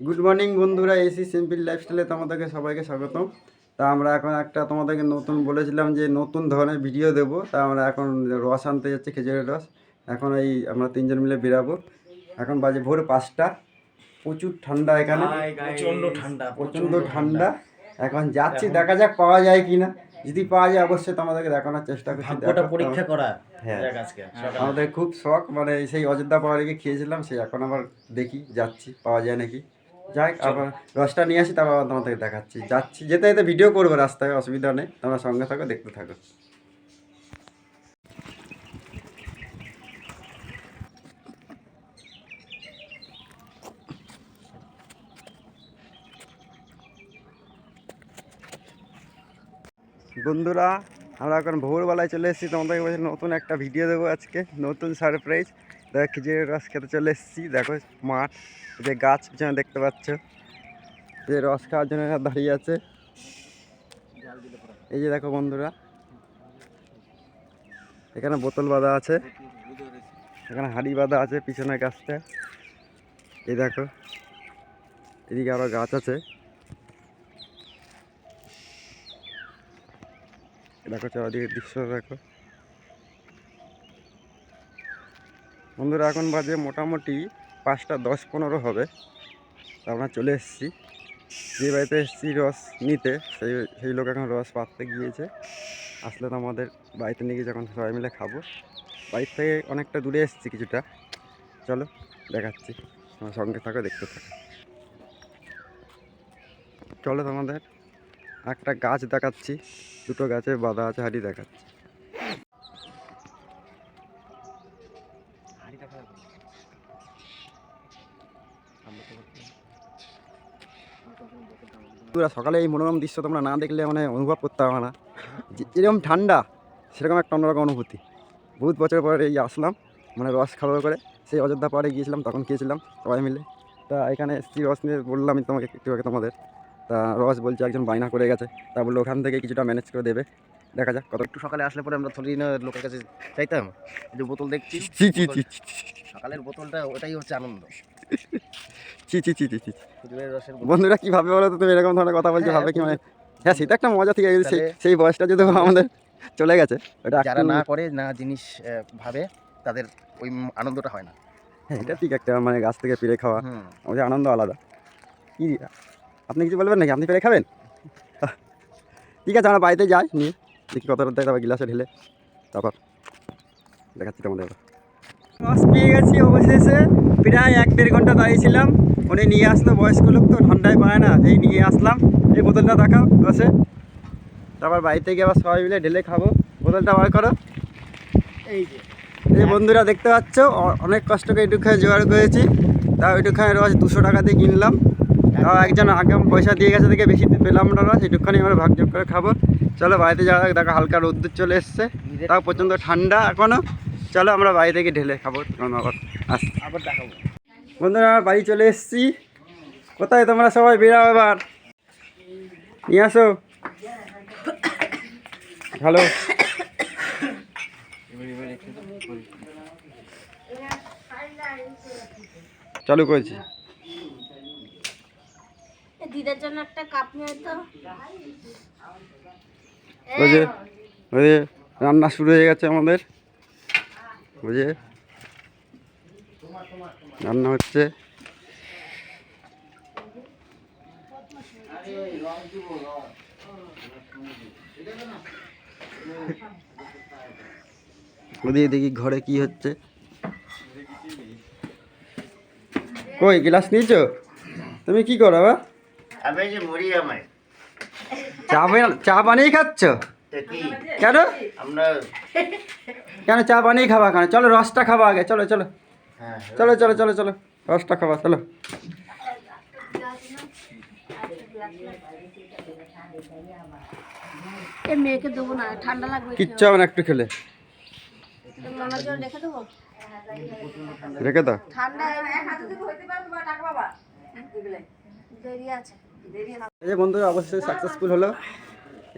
Good morning বন্ধুরা এসি simple লাইফস্টাইলে তোমাদেরকে সবাইকে স্বাগতম। তা আমরা এখন একটা তোমাদেরকে নতুন বলেছিলাম যে নতুন ধরনের ভিডিও দেবো। তা আমরা এখন রস আনতে যাচ্ছি খেজুরের রস। এখন এই আমরা তিনজন মিলে বেরাবো। এখন বাজে ভোর পাঁচটা। প্রচুর ঠান্ডা এখানে। প্রচণ্ড ঠান্ডা প্রচণ্ড ঠান্ডা। এখন যাচ্ছি দেখা যাক পাওয়া যায় কি না যদি পাওয়া যায় অবশ্যই তোমাদেরকে দেখানোর চেষ্টা করছি। পরীক্ষা করা। হ্যাঁ। যাক আজকে সকালে। আমাদের খুব শখ। মানে সেই অযোধ্যা পাহাড়ে গিয়ে খেয়েছিলাম সেই এখন আবার দেখি যাচ্ছি পাওয়া যায় নাকি। যাই আবার রসটা নিয়ে আসি তারপর আবার তোমাদেরকে দেখাচ্ছি। যাচ্ছি যেতে যেতে ভিডিও করব রাস্তায় অসুবিধা নেই। তোমরা সঙ্গে থাকো দেখতে থাকো। বন্ধুরা আমরা এখন ভোরবেলায় চলে এসেছি। তোমাদেরকে বলছি নতুন একটা ভিডিও দেবো আজকে নতুন সারপ্রাইজ দেখো খিচুড়ির রস খেতে চলে এসেছি। দেখো মাঠ যে গাছ পিছনে দেখতে পাচ্ছ। যে রস খাওয়ার জন্য দাঁড়িয়ে আছে। এই যে দেখো বন্ধুরা, এখানে বোতল বাঁধা আছে। এখানে হাড়ি বাঁধা আছে পিছনে গাছটা। এই দেখো, এদিকে আরও গাছ আছে। দেখো চারিদিকের দৃশ্য দেখো। বন্ধুরা, এখন বাজে মোটামুটি পাঁচটা দশ পনেরো হবে। আমরা চলে এসেছি। যে বাড়িতে এসেছি রস নিতে, সেই সেই লোক এখন রস পাততে গিয়েছে। আসলে তো আমাদের বাড়িতে নিয়ে গিয়ে যখন সবাই মিলে খাব। বাড়ির থেকে অনেকটা দূরে এসেছি কিছুটা। চলো, দেখাচ্ছি। আমার সঙ্গে থাকো, দেখতে থাকো। চলো তোমাদের, একটা গাছ দেখাচ্ছি। দুটো গাছে বাঁধা আছে, হাঁড়ি দেখাচ্ছি। তোরা সকালে এই মনোরম দৃশ্য তোমরা না দেখলে মানে অনুভব করতে হবে না। যে- যেরকম ঠান্ডা সেরকম একটা অন্যরকম অনুভূতি। বহুত বছর পরে এই আসলাম মানে রস খাওয়া করে সেই অযোধ্যা পাহাড়ে গিয়েছিলাম তখন খেয়েছিলাম সবাই মিলে। তা এখানে স্ত্রী রস নিয়ে বললাম আমি তোমাকে একটু আগে তোমাদের। তা রস বলছে একজন বায়না করে গেছে তা বলল ওখান থেকে কিছুটা ম্যানেজ করে দেবে। দেখা যাক কত একটু সকালে আসলে পরে আমরা না লোকের কাছে চাইতাম। যে বোতল দেখছি সকালের বোতলটা ওটাই হচ্ছে আনন্দ। চি চি চি চি চি। বন্ধুরা কি ভাবে বলো তো? তুমি এরকম ধরনের কথা বলছো হ্যাঁ, ভাবে কি মানে? হ্যাঁ সেটা একটা মজা থেকে গেছে। সেই বয়সটা যদি আমাদের চলে গেছে ওটা যারা না করে না জিনিস ভাবে তাদের ওই আনন্দটা হয় না। হ্যাঁ এটা ঠিক একটা মানে গাছ থেকে পেরে খাওয়া। ওদের আনন্দ আলাদা। কি আপনি কিছু বলবেন নাকি? আপনি পেরে খাবেন? ঠিক আছে আমরা বাড়িতে যাই নিয়ে দেখি কতটা দেয় তারপর গিলাসে ঢেলে তারপর দেখাচ্ছি তোমাদের। রস পেয়ে গেছি অবশেষে। প্রায় এক দেড় ঘণ্টা দাঁড়িয়েছিলাম উনি নিয়ে আসলো বয়স্ক লোক তো ঠান্ডায় পায় না এই নিয়ে আসলাম। এই বোতলটা দেখাও রসে তারপর বাড়িতে গিয়ে আবার সবাই মিলে ঢেলে খাব। বোতলটা বার করো। এই যে। এই বন্ধুরা দেখতে পাচ্ছ অনেক কষ্ট করে একটুখানি জোগাড় করেছি। তাও একটুখানি রস দুশো টাকা দিয়ে কিনলাম। তাও একজন আগাম পয়সা দিয়ে গেছে দেখে বেশি পেলাম না রস একটুখানি আমরা ভাগযোগ করে খাব। চলো বাড়িতে যাওয়া যাক দেখো হালকা রোদ্দুর চলে এসছে। তাও প্রচণ্ড ঠান্ডা এখনও চলো আমরা বাড়ি থেকে ঢেলে খাব আবার আবার দেখাবো। বন্ধুরা আমরা বাড়ি চলে এসেছি। কোথায় তোমরা সবাই বেরাও এবার। নিয়ে আসো। হ্যালো চালু করেছি। দিদার জন্য একটা কাপ নিয়ে তো। ওই যে ওই যে রান্না শুরু হয়ে গেছে আমাদের। বুঝে রান্না হচ্ছে। ওদিকে দেখি ঘরে কি হচ্ছে। কই গ্লাস নিয়েছো? তুমি কি করো বা আমি যে মরি আমায় চা বানা- চা বানিয়ে খাচ্ছ? কেন? আমরা কেন চা বানিয়ে খাবা কেন? চলো রসটা খাবা আগে। চলো চলো। চলো চলো চলো চলো। রসটা খাবা চলো। এ মেয়েকে দেবো না ঠান্ডা লাগবে কিচ্ছু হবে না একটু খেলে। রেখে দাও। ঠান্ডা দেরি আছে। এই যে বন্ধুরা অবশ্যই সাকসেসফুল হলো।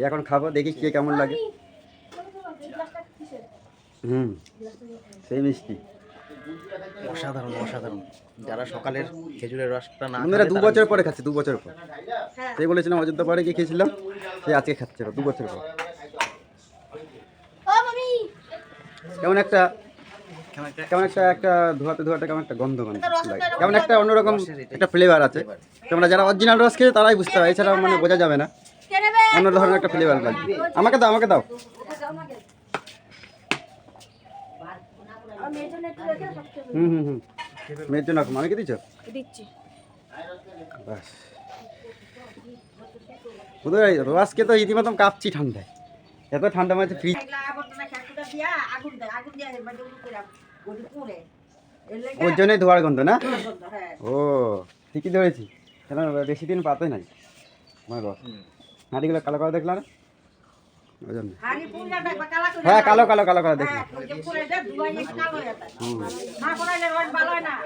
এখন খাব দেখি কে কেমন লাগে। হুম সেই মিষ্টি। অসাধারণ অসাধারণ। যারা সকালের খেজুরের রসটা না খাবে দু বছর পরে খাচ্ছি দু বছর পর। হ্যাঁ। সেই বলেছিলাম অযোধ্যা পরে গিয়ে খেয়েছিলাম সে আজকে খাচ্ছে দু বছর পর। ও কেমন একটা কেমন একটা? একটা ধোয়াতে ধোয়াতে কেমন একটা গন্ধ গন্ধ লাগে। কেমন একটা অন্যরকম একটা ফ্লেভার আছে। তোমরা যারা অরিজিনাল রস খেয়ে তারাই বুঝতে পারে এছাড়া মানে বোঝা যাবে না। অন্য ধরনের একটা ফ্লেভার লাগে আমাকে দাও আমাকে দাও আমার মেয়ের জন্য একটু রেখে দাও, সব খেয়ে হুম হুম হুম মেয়ের জন্য আমি কি দিচ্ছ। দিচ্ছি পারি রসকে তো রীতিমতন কাঁপছি ঠান্ডায় এত ঠান্ডা মাঝে ফ্রিজ ওর জন্যই ধোয়ার গন্ধ না ও ঠিকই ধরেছি কেন বেশি দিন পাতে নাই আমার রস হাঁড়িগুলো কালো কালো দেখলাম না ওই জন্য হানি পুড়ে দেখবা কালা করে হ্যাঁ কালো কালো কালো কালো দেখলাম হ্যাঁ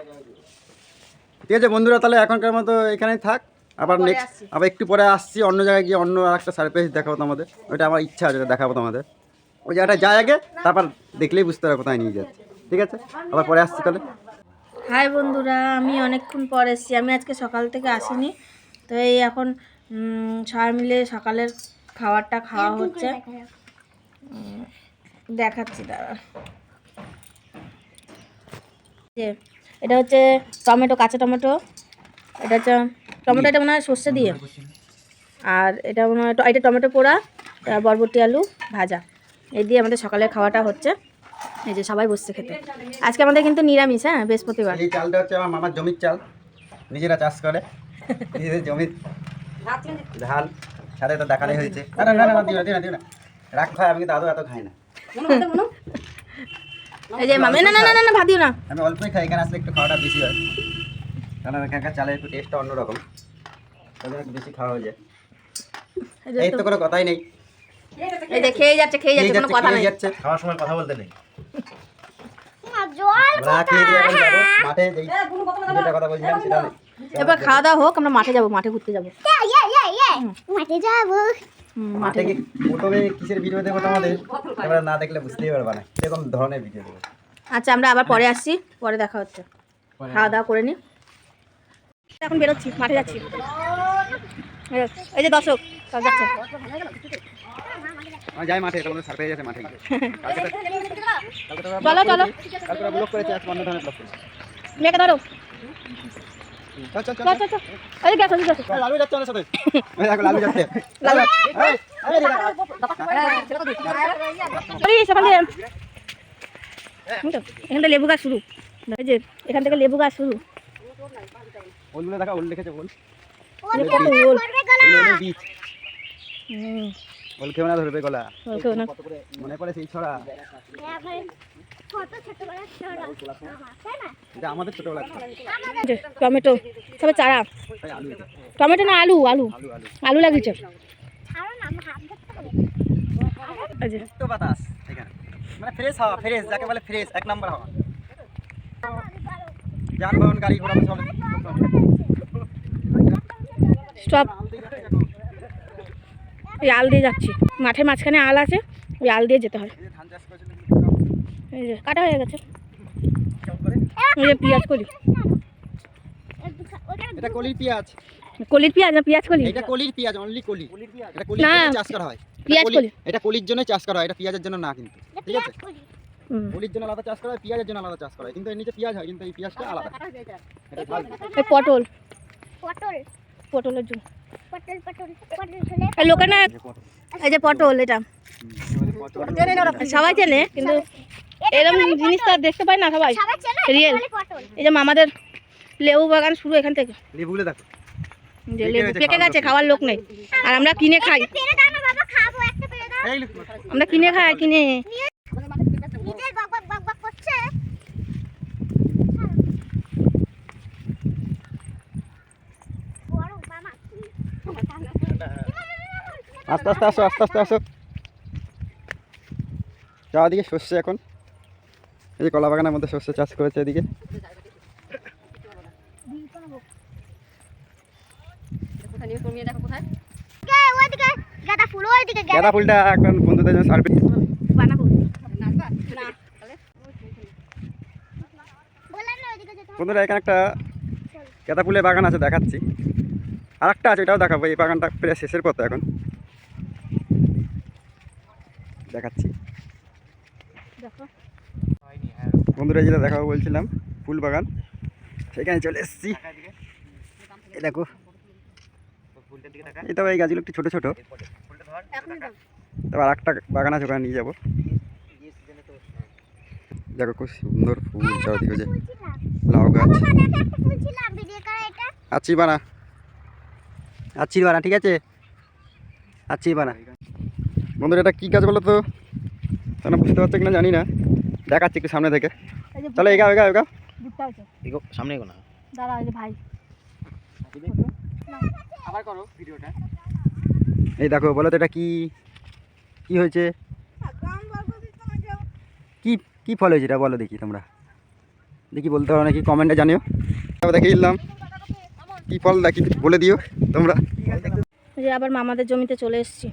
ঠিক আছে বন্ধুরা তাহলে এখনকার মতো এখানেই থাক। আবার নেক্সট আবার একটু পরে আসছি অন্য জায়গায় গিয়ে অন্য একটা সারপ্রাইজ দেখাবো তোমাদের। ওইটা আমার ইচ্ছা আছে ওটা দেখাবো তোমাদের। ওই জায়গাটা যায় আগে তারপর দেখলেই বুঝতে পারো কোথায় নিয়ে যাচ্ছে। ঠিক আছে? আবার পরে আসছি তাহলে। হাই বন্ধুরা আমি অনেকক্ষণ পর এসেছি। আমি আজকে সকাল থেকে আসিনি। তো এই এখন সবাই মিলে সকালের খাবারটা খাওয়া হচ্ছে। দেখাচ্ছি দাদা যে এটা হচ্ছে টমেটো কাঁচা টমেটো। এটা হচ্ছে টমেটো এটা মনে হয় সর্ষে দিয়ে। আর এটা মনে হয় এটা টমেটো পোড়া বরবটি আলু ভাজা। এই দিয়ে আমাদের সকালের খাওয়াটা হচ্ছে। এই যে সবাই বসছে খেতে। আজকে আমাদের কিন্তু নিরামিষ হ্যাঁ বৃহস্পতিবার। এই চালটা হচ্ছে আমার মামার জমির চাল। নিজেরা চাষ করে। নিজেদের জমির ধান। সাথে তো দেখানোই হয়েছে। না না না না দিও না দিও না দিও না রাখ খায় আমি কিন্তু আদৌ এত খাই না। এই যে মামে না না না না না ভাত দিও না। আমি অল্পই খাই এখানে আসলে একটু খাওয়াটা বেশি হয়। কারণ এখানকার চালের একটু টেস্টটা অন্যরকম। তাই জন্য একটু বেশি খাওয়া হয়ে যায়। এই তো- কোনো কথাই নেই। এই যে খেয়ে যাচ্ছে খেয়ে যাচ্ছে কোনো কথা খাওয়ার সময় কথা বলতে নেই। মাঠে যেই কথা বলছিলাম সেটা। এবার খাওয়া দাওয়া হোক আমরা মাঠে যাব মাঠে ঘুরতে যাব। মাঠে যাব। মাঠে মাঠে প্রথমে কিসের ভিডিও দেবো তোমাদের তোমরা না দেখলে বুঝতেই পারবে না। সেরকম ধরনের ভিডিও দেবো আচ্ছা আমরা আবার পরে আসছি। পরে দেখা হচ্ছে। খাওয়া দাওয়া করে নি। এখন বেরোচ্ছি মাঠে যাচ্ছি। এই যে- দর্শক সব যাচ্ছে। যাই মাঠে তোমাদের সারপ্রাইজ আছে মাঠে। চলো চলো। ব্লক করেছে। মেয়েকে ধরো। চল চল চল চল চল। চল এই গ্যাস ওই গ্যাস চল, লালু যাচ্ছে আমার সাথে। এই দেখো লালু যাচ্ছে। লালু। এই, এই, এই, ওই সেখান থেকে। হুম তো, এখান থেকে লেবু গাছ শুরু। যে এখান থেকে লেবু গাছ শুরু। দেখা ওল লিখেছে ওল বীজ। হুম, ওল খেয়ে না ধরবে গলা। ওল না। মনে পড়ে সেই ছড়া? এটা আমাদের ছোটবেলা যে টমেটো সবে চারা। টমেটো না আলু আলু। আলু লাগিয়েছে। বাতাস মানে ফ্রেশ হাওয়া ফ্রেশ যাকে বলে ফ্রেশ এক নাম্বার হাওয়া। যানবাহন গাড়ি ঘোড়া চলে স্টপ এই আল দিয়ে যাচ্ছি। মাঠের মাঝখানে আল আছে ওই আল দিয়ে যেতে হয়। এই যে কাটা হয়ে গেছে। এই যে পেঁয়াজ কলি। এটা কলির পেঁয়াজ। কলির পেঁয়াজ না পেঁয়াজ কলি? এটা কলির পেঁয়াজ অনলি কলি। এটা কলির না। চাষ করা হয়। পেঁয়াজ কলি-। এটা কলির জন্য চাষ করা হয় এটা পেঁয়াজের জন্য না কিন্তু। ঠিক আছে? কলির জন্য আলাদা চাষ করা হয় পেঁয়াজের জন্য আলাদা চাষ করা হয়। কিন্তু এর নিচে পেঁয়াজ হয় কিন্তু এই পেঁয়াজটা আলাদা। পটল। পটলের জন্য পটল পটল পটল এই লোকে না এই যে পটল এটা। সবাই চেনে কিন্তু এরকম জিনিস তো আর দেখতে পাই না সবাই। সবাই রিয়েল এই যে মামাদের লেবু বাগান শুরু এখান থেকে। লেবুগুলো দেখো। যে লেবু গেছে, পেকে খাওয়ার গেছে লোক খাওয়ার লোক নেই। আর আমরা কিনে খাই। পেরে দাও না বাবা খাব একটা পেরে দাও। এই লোক আমরা কিনে খাই কিনে নিজের বক বক বক বক করছে বড় মামা আস্তে আস্তে আসো, আস্তে আস্তে আসো। যাওয়া দিকে শস্য এখন। এই কলা বাগানের মধ্যে শস্য চাষ করেছে এদিকে। গাঁদা গাঁদা গাঁদা ফুলটা এখন বন্ধুদের জন্য সার্ভিস বন্ধুরা, এখানে একটা কেতা ফুলের বাগান আছে, দেখাচ্ছি। আর একটা আছে ওটাও দেখাবো। এই বাগানটা প্রায় শেষের পথে এখন। দেখাচ্ছি। দেখো। বন্ধুরা যেটা দেখাবো বলছিলাম ফুল বাগান সেখানে চলে এসেছি। দেখো। এই তো এই গাছগুলো একটু ছোটো ছোটো। তারপর একটা বাগান আছে ওখানে নিয়ে যাব। দেখো খুব সুন্দর ফুল চারদিকে যে লাউ গাছ। আছি বানা। আছি বানা ঠিক আছে? আছি বানা। বন্ধুরা এটা কী কাজ বলো তো? তোমরা বুঝতে পারছ কিনা জানি না। দেখাচ্ছি একটু সামনে থেকে। এই যে চলো এগাও এগাও এগাও এগো সামনে এগো না। দাঁড়া ভাই। আবার করো ভিডিওটা। এই দেখো বলো তো এটা কি? কি হয়েছে? কি কি ফল হয়েছে এটা বলো দেখি তোমরা। দেখি বলতে পারো নাকি কমেন্টে জানিও। তারপর দেখে দিলাম কি ফল দেখি বলে দিও তোমরা। এই যে আবার মামাদের জমিতে চলে এসেছি।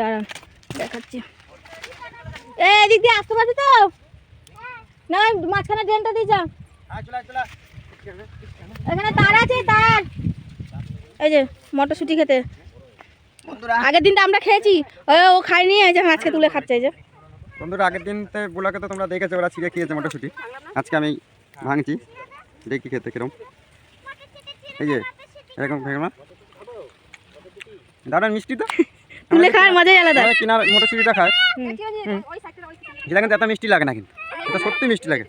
দাঁড়ান দেখাচ্ছি। এই এদিক দিয়ে আসতে পারবি তো? না মাঝখানে ড্রেনটা দিয়ে যা। এখানে তার আছে তার। এই যে মটরশুঁটি খেতে। আগের দিনটা আমরা খেয়েছি। ও খায়নি এই যে আজকে তুলে খাচ্ছে এই যে। বন্ধুরা আগের দিন তো গুলাকে তো তোমরা দেখেছ ওরা ছিঁড়ে খেয়েছে মটরশুঁটি। আজকে আমি ভাঙছি। দেখি খেতে কিরম। এই যে এরকম না দাঁড়ান মিষ্টি তো? তুলে খাওয়ার মজাই আলাদা। কিনার মটরশুঁটিটা খায়। সেটা কিন্তু এত মিষ্টি লাগে না কিন্তু এটা সত্যি মিষ্টি লাগে।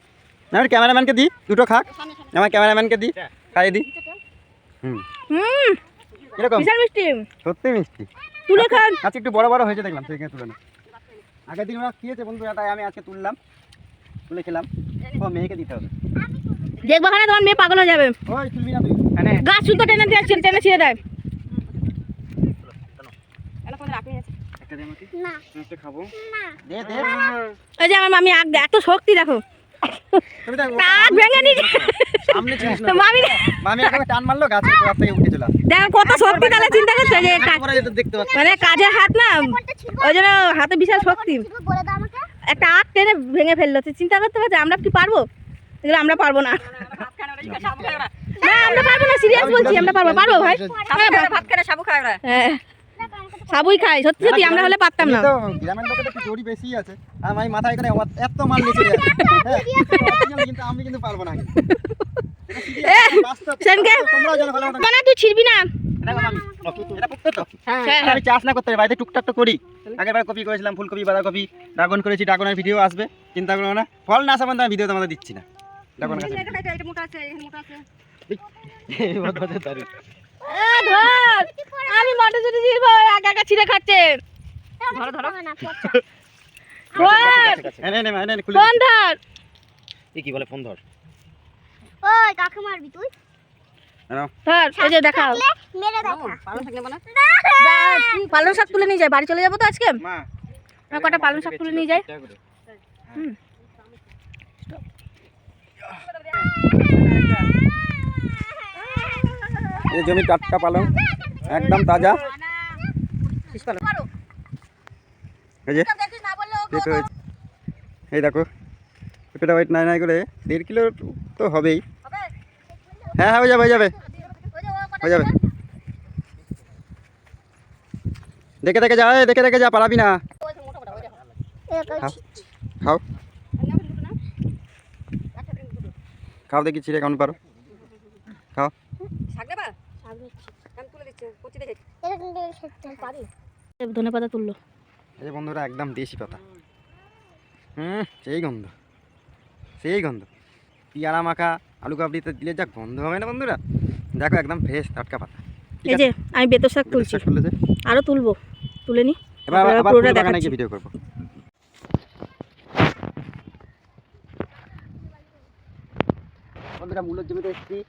না, আমি ক্যামেরাম্যানকে দিই দুটো খাক। আমার ক্যামেরাম্যানকে দিই খাইয়ে দিই হুম। হুম। এরকম বিশাল মিষ্টি। সত্যি মিষ্টি। তুলে খান। আজকে একটু বড় বড় হয়েছে দেখলাম সেখানে তুলে না। আগের দিন ওরা খেয়েছে বন্ধু তাই আমি আজকে তুললাম। তুলে খেলাম। ও মেয়েকে দিতে হবে। দেখব তোমার মেয়ে পাগল হয়ে যাবে। ওই তুলবি না তুই। গাছ শুদ্ধ টেনে দিয়ে টেনে ছিঁড়ে দেয়। একটা দে আমাকে। আমি একটা খাব। দে দে এই যে আমার মামি আগ এত শক্তি দেখো। কাক ভেঙে দিচ্ছে সামনে ছিলিস না মামি মামি একটা টান মারলো গাছের গোড়া থেকে উঠে চলে আসে দেখো কত শক্তি তাহলে চিন্তা করছ যে মানে কাজের হাত না ওই জন্য হাতে বিশাল শক্তি। একটা আগ টেনে ভেঙে ফেলল। চিন্তা করতে পারছ আমরা কি পারব? এগুলো আমরা পারব না। না আমরা পারব না সিরিয়াস বলছি আমরা পারব। পারব ভাই? হ্যাঁ। সাবুই খাই সত্যি সত্যি আমরা হলে পারতাম না গ্রামের লোকের একটু জোরই বেশি আছে আর আমি মাথায় এখানে এত মাল নিচে হ্যাঁ, কিন্তু আমি কিন্তু পারব না। সেনকে তুই ছিড়বি? হ্যাঁ আমি চাষ না করতে বাড়িতে টুকটাক তো করি কপি করেছিলাম ফুলকপি বাঁধাকপি ড্রাগন করেছি ড্রাগনের ভিডিও আসবে চিন্তা করো না ফল না আসা পর্যন্ত আমি ভিডিও তোমাদের দিচ্ছি না ড্রাগন মটরশুটি ছিড়বো একা একা ছিঁড়ে খাচ্ছে ধর ফোন ধর কি বলে ফোন ধর ওই কাকে মারবি তুই নাও। ধর এই যে দেখাও মেরে দেখা যা, পালং শাক তুলে নিয়ে যাই বাড়ি চলে যাব তো আজকে মা কটা পালং শাক তুলে নিয়ে যাই হুম। এই জমি টাটকা পালং একদম তাজা এই দেখো পেঁপেটা ওয়েট নাই নাই করে দেড় কিলো তো হবেই। হ্যাঁ হ্যাঁ হয়ে যাবে হয়ে যাবে। হয়ে যাবে। দেখে দেখে যা দেখে দেখে যা পারাবি না। খাও। খাও। দেখি ছিঁড়ে কেমন পারো। খাও। ধনে পাতা তুললো। এই বন্ধুরা একদম দেশি পাতা। হুম সেই গন্ধ। সেই গন্ধ। পিয়ারা মাখা আলু কাবড়িতে দিলে যা গন্ধ হবে না বন্ধুরা? দেখো একদম ফ্রেশ টাটকা পাতা। এই যে আমি বেতর শাক তুলছি। তুলবো। তুলে নি। এবার আবার- পুরোটা দেখাচ্ছি। ভিডিও করব। বন্ধুরা মূলোর জমিতে এসেছি।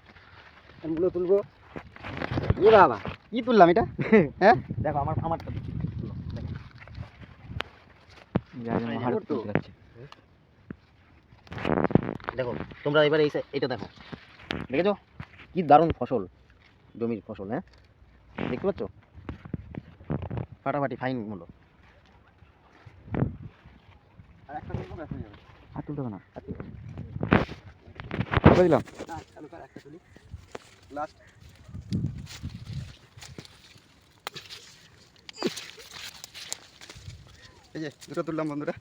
মূলো তুলবো। এ বাবা। কি তুললাম এটা? হ্যাঁ? দেখো আমার আমার দেখো। তোমরা এবার এই এটা দেখো। দেখেছ? কি দারুণ ফসল জমির ফসল হ্যাঁ? দেখতে পাচ্ছ? ফাটাফাটি ফাইন মূল্য। আর তুলতে হবে না। দিলাম। লাস্ট এই যে দুটো তুললাম বন্ধুরা।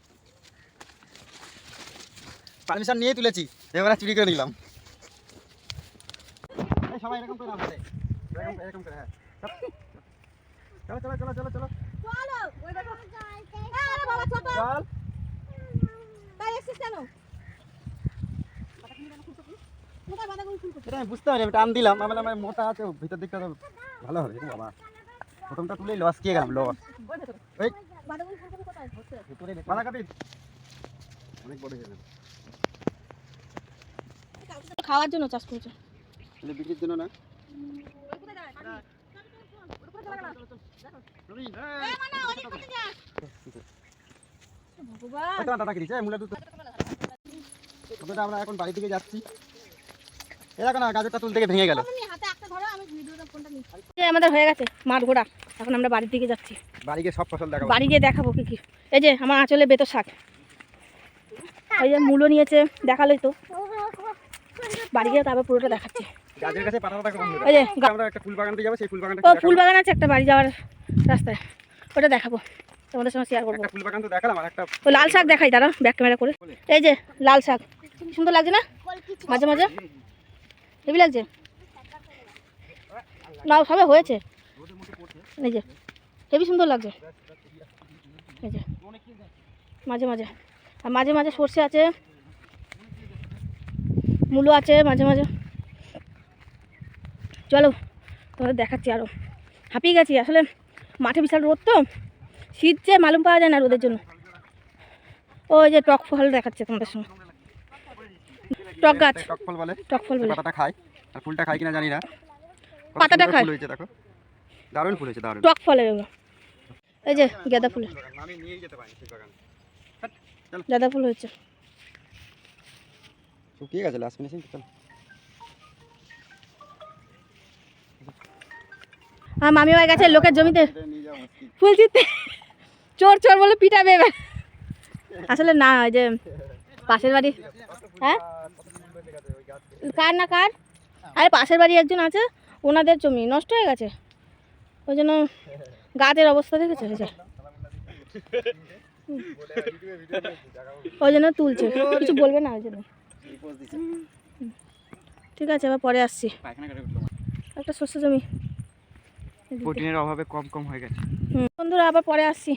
পারমিশন নিয়ে তুলেছি এবার চুরি করে নিলাম। সবাই এরকম করে নাও হাতে। এরকম এরকম করে হ্যাঁ। চলো চলো চলো চলো চলো চল। এটা আমি বুঝতে পারি আমি টান দিলাম। আমি বললাম, মোটা আছে ভিতর দিকটা তো ভালো হবে বাবা। প্রথমটা তুলেই লস খেয়ে গেলাম লস হয়ে খাওয়ার জন্য চাষ করছে। বিক্রির জন্য না? ওটা আমরা এখন বাড়ি থেকে যাচ্ছি? এ দেখো না গাজরটা তুল থেকে ভেঙে গেল। আমাদের হয়ে গেছে মাঠ ঘোড়া এখন আমরা বাড়ির দিকে যাচ্ছি। বাড়ি গিয়ে সব ফসল দেখাবো। বাড়ি গিয়ে দেখাবো কি কি। এই যে আমার আঁচলে বেতো শাক। এই যে মূলো নিয়েছে দেখালোই তো। বাড়ি গিয়ে তারপর পুরোটা দেখাচ্ছি। গাছের কাছে থাকো বন্ধুরা ওই যে আমরা একটা ফুল বাগান দিয়ে যাব সেই ফুল বাগানটা ও ফুল বাগান আছে একটা বাড়ি যাওয়ার রাস্তায়। ওটা দেখাবো। তোমাদের সঙ্গে শেয়ার করব। ফুল বাগান তো দেখালাম আর একটা ও লাল শাক দেখাই তারা ব্যাক ক্যামেরা করে। এই যে লাল শাক। সুন্দর লাগছে না? মাঝে মাঝে। হেবি লাগছে? না সবে হয়েছে। এই যে হেবি সুন্দর লাগছে। এই যে মাঝে মাঝে। আর মাঝে মাঝে সর্ষে আছে মূলো আছে মাঝে মাঝে। চলো তোমাদের দেখাচ্ছি আরও হাঁপিয়ে গেছি আসলে মাঠে বিশাল রোদ তো। শীত যে মালুম পাওয়া যায় না রোদের জন্য। ওই যে টক ফল দেখাচ্ছে তোমাদের সঙ্গে। টক গাছ। টক ফল বলে। টক ফল বলে। পাতাটা খায় আর ফুলটা খায় কিনা জানি না। পাতাটা খায়। দেখো। দারুণ ফুল হয়েছে দারুণ। টক ফলের এগুলো এই যে গাঁদা ফুলের আমি নিয়েই যেতে পারি বাগান। গাঁদা ফুল হয়েছে। শুকিয়ে গেছে লাস্ট ফিনিশিং চল। আর মামি হয়ে গেছে লোকের জমিতে নিয়ে ফুল চিনতে চোর চোর বলে পিটাবে এবার। আসলে না ওই যে পাশের বাড়ি হ্যাঁ? কার না কার? আরে পাশের বাড়ি একজন আছে ওনাদের জমি নষ্ট হয়ে গেছে। ওই জন্য গাছের অবস্থা দেখেছে। ওই জন্য তুলছে। কিছু বলবে না ওই জন্য। ঠিক আছে এবার পরে আসছি। একটা শস্য জমি। প্রোটিনের অভাবে কম কম হয়ে গেছে। হুম। বন্ধুরা আবার পরে আসছি।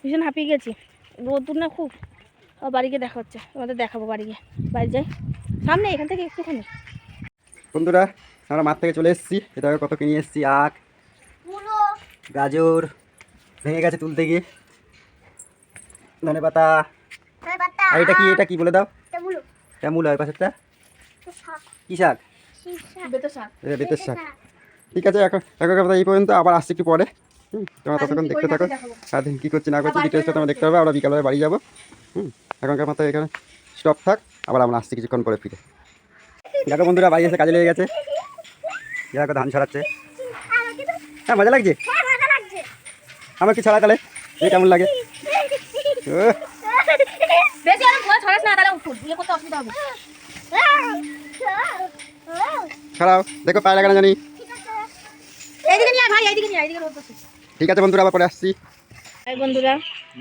ভীষণ হাঁপিয়ে গেছি। রোদ্দুর না খুব। আবার বাড়ি গিয়ে দেখা হচ্ছে। তোমাদের দেখাবো বাড়ি গিয়ে বাড়ি যাই। সামনে এখান থেকে একটুখানি। বন্ধুরা আমরা মাঠ থেকে চলে এসেছি। এটা কত কিনে এসেছি? আখ গাজর ভেঙে গেছে তুলতে গিয়ে। ধনে পাতা। পাতা। আর এটা কি এটা কি বলে দাও? মূল হয় পাশেরটা? শাক। কি শাক? বেতের শাক? ঠিক আছে এখন এখন এই পর্যন্ত আবার আসছি একটু পরে। হুম তোমরা ততক্ষণ দেখতে থাকো। সারাদিন কী করছি না করছি ডিটেলসটা তোমরা দেখতে পাবে আমরা বিকালবেলা বাড়ি যাব। হুম এখনকার মতো এখানে স্টপ থাক আবার আমরা আসছি কিছুক্ষণ পরে ফিরে। দেখো বন্ধুরা বাড়ি এসে কাজে লেগে গেছে। দেখো ধান ছড়াচ্ছে। হ্যাঁ মজা লাগছে? হ্যাঁ। লাগছে আমার কি ছাড়া তাহলে? এই কেমন লাগে? ও, বেশি আর ভয় ছড়াস না তাহলে উঠুন করতে অসুবিধা হবে। ছড়াও। দেখো পায়ে লাগানো জানি। এইদিকে নিয়ে ভাই এইদিকে নিয়ে এইদিকে রোদ ঠিক আছে বন্ধুরা আবার পরে আসছি। বন্ধুরা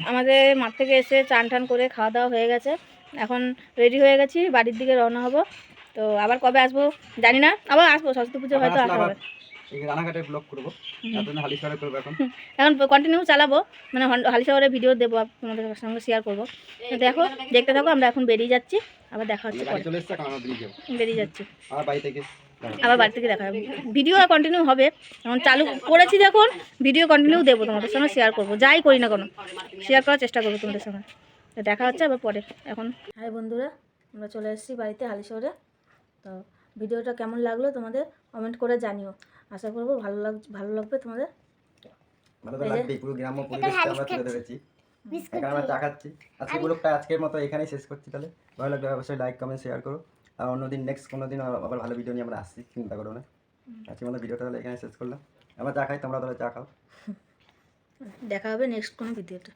আমাদের মাঠ থেকে এসে চান টান করে খাওয়া দাওয়া হয়ে গেছে। এখন রেডি হয়ে গেছি বাড়ির দিকে রওনা হব। তো আবার কবে আসব জানি না। আবার আসব সরস্বতী পুজো হয়তো আসা হবে। এই রানাঘাটের ব্লগ করব। জন্য হালিশহরে করব এখন। এখন কন্টিনিউ চালাবো মানে হালি শহরে ভিডিও দেবো তোমাদের সঙ্গে শেয়ার করব। তো দেখো দেখতে থাকো আমরা এখন বেরিয়ে যাচ্ছি আবার দেখা হচ্ছে চলে এসছে এখন আমরা বেরিয়ে যাব। বেরিয়ে যাচ্ছি। আমার বাড়ি থেকে আবার বাড়ি থেকে দেখা হবে। ভিডিও কন্টিনিউ হবে। এখন চালু করেছি যখন ভিডিও কন্টিনিউ দেবো তোমাদের সঙ্গে শেয়ার করব। যাই করি না কোনো শেয়ার করার চেষ্টা করব তোমাদের সঙ্গে। তো দেখা হচ্ছে আবার পরে এখন। হাই বন্ধুরা আমরা চলে এসেছি বাড়িতে হালিশহরে। তো ভিডিওটা কেমন লাগল তোমাদের কমেন্ট করে জানিও। আশা করব ভালো লাগ ভালো লাগবে তোমাদের। ভালো তো এই পুরো গ্রাম্য পরিবেশটা আমরা তুলে ধরেছি। এখন আমরা চা খাচ্ছি। আজকে ব্লগটা আজকের মতো এখানেই শেষ করছি তাহলে। ভালো লাগলে অবশ্যই লাইক কমেন্ট শেয়ার করো। আর অন্যদিন নেক্সট কোনো দিন আবার ভালো ভিডিও নিয়ে আমরা আসছি চিন্তা করো না। আজকের মতো ভিডিওটা তাহলে এখানে শেষ করলাম। আমরা চা খাই তোমরা তাহলে চা খাও। দেখা হবে নেক্সট কোনো ভিডিওতে